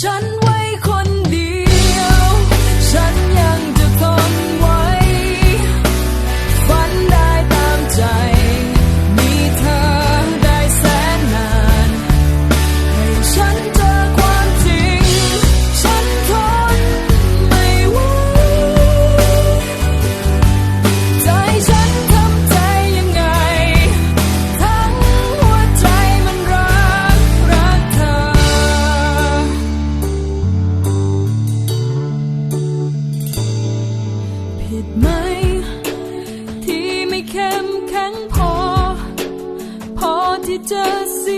ฉัน ดไหม ที่ไม่เข้มแข็งพอ พอที่จะสิ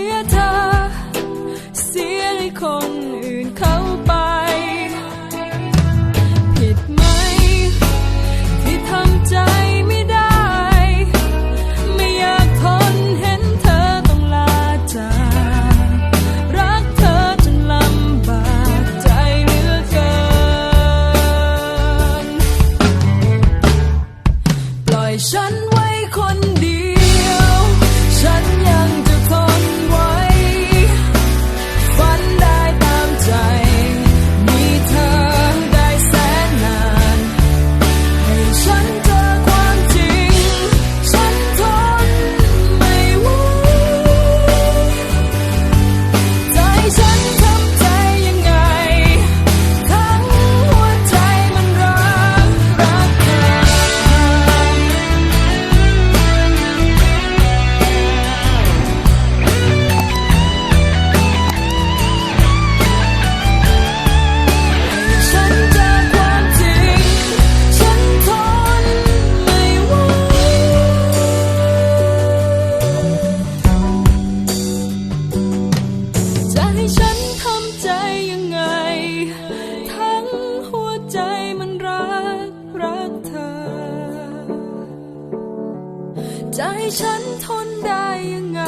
ใจฉันทนได้ยังไง